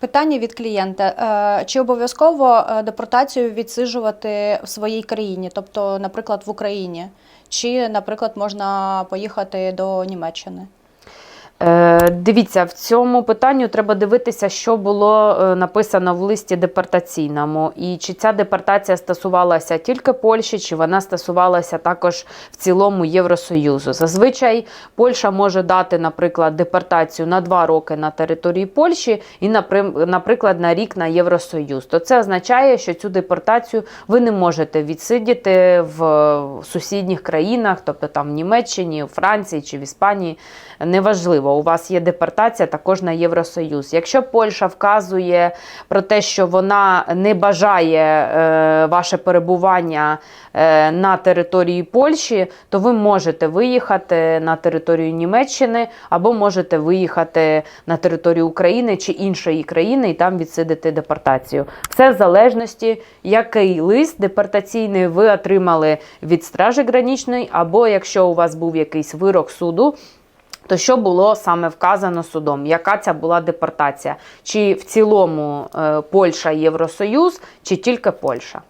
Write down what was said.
Питання від клієнта: Е, чи обов'язково е, депортацію відсиджувати в своїй країні, тобто, наприклад, в Україні, чи, наприклад, можна поїхати до Німеччини? Е, Дивіться, в цьому питанню треба дивитися, що було е, написано в листі депортаційному, і чи ця депортація стосувалася тільки Польщі, чи вона стосувалася також в цілому Євросоюзу. Зазвичай Польща може дати, наприклад, депортацію на два роки на території Польщі і, наприклад, на рік на Євросоюз. То це означає, що цю депортацію ви не можете відсидіти в сусідніх країнах, тобто там в Німеччині, у Франції чи в Іспанії. Неважливо, у вас є депортація також на Євросоюз. Якщо Польща вказує про те, що вона не бажає е, ваше перебування е, на території Польщі, то ви можете виїхати на територію Німеччини або можете виїхати на територію України чи іншої країни і там відсидити депортацію. Все в залежності, який лист депортаційний ви отримали від Стражі гранічної, або якщо у вас був якийсь вирок суду. То що було саме вказано судом? Яка ця була депортація? Чи в цілому е, Польща Євросоюз, чи тільки Польща?